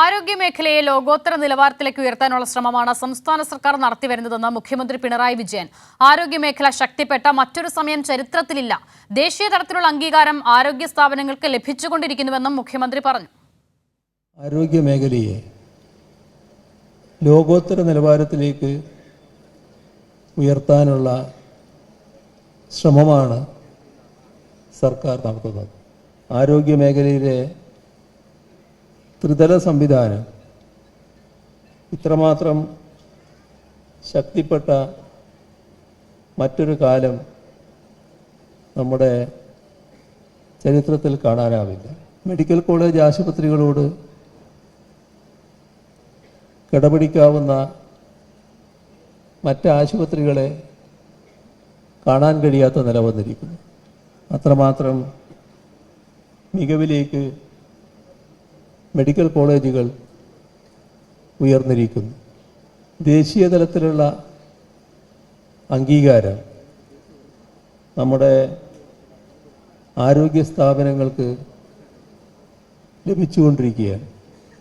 ആരോഗ്യമേഖലയെ ലോകോത്തര നിലവാരത്തിലേക്ക് ഉയർത്താനുള്ള ശ്രമമാണ് സംസ്ഥാന സർക്കാർ നടത്തിവരുന്നതെന്ന് മുഖ്യമന്ത്രി പിണറായി വിജയൻ. ആരോഗ്യമേഖല ശക്തിപ്പെട്ട മറ്റൊരു സമയം ചരിത്രത്തിലില്ല. ദേശീയ തലത്തിലുള്ള അംഗീകാരം ആരോഗ്യ സ്ഥാപനങ്ങൾക്ക് ലഭിച്ചുകൊണ്ടിരിക്കുന്നുവെന്നും മുഖ്യമന്ത്രി പറഞ്ഞു. ആരോഗ്യ മേഖലയെ ലോകോത്തര നിലവാരത്തിലേക്ക് ഉയർത്താനുള്ള ശ്രമമാണ് സർക്കാർ നടത്തുന്നത്. ആരോഗ്യ മേഖലയിലെ ത്രിതല സംവിധാനം. ഇത്രമാത്രം ശക്തിപ്പെട്ട മറ്റൊരു കാലം നമ്മുടെ ചരിത്രത്തിൽ കാണാനാവില്ല. മെഡിക്കൽ കോളേജ് ആശുപത്രികളോട് കിടപിടിക്കാവുന്ന മറ്റ് ആശുപത്രികളെ കാണാൻ കഴിയാത്ത നില വന്നിരിക്കുന്നു. അത്രമാത്രം മികവിലേക്ക് മെഡിക്കൽ കോളേജുകൾ ഉയർന്നിരിക്കുന്നു. ദേശീയ തലത്തിലുള്ള അംഗീകാരം നമ്മുടെ ആരോഗ്യ സ്ഥാപനങ്ങൾക്ക് ലഭിച്ചുകൊണ്ടിരിക്കുകയാണ്.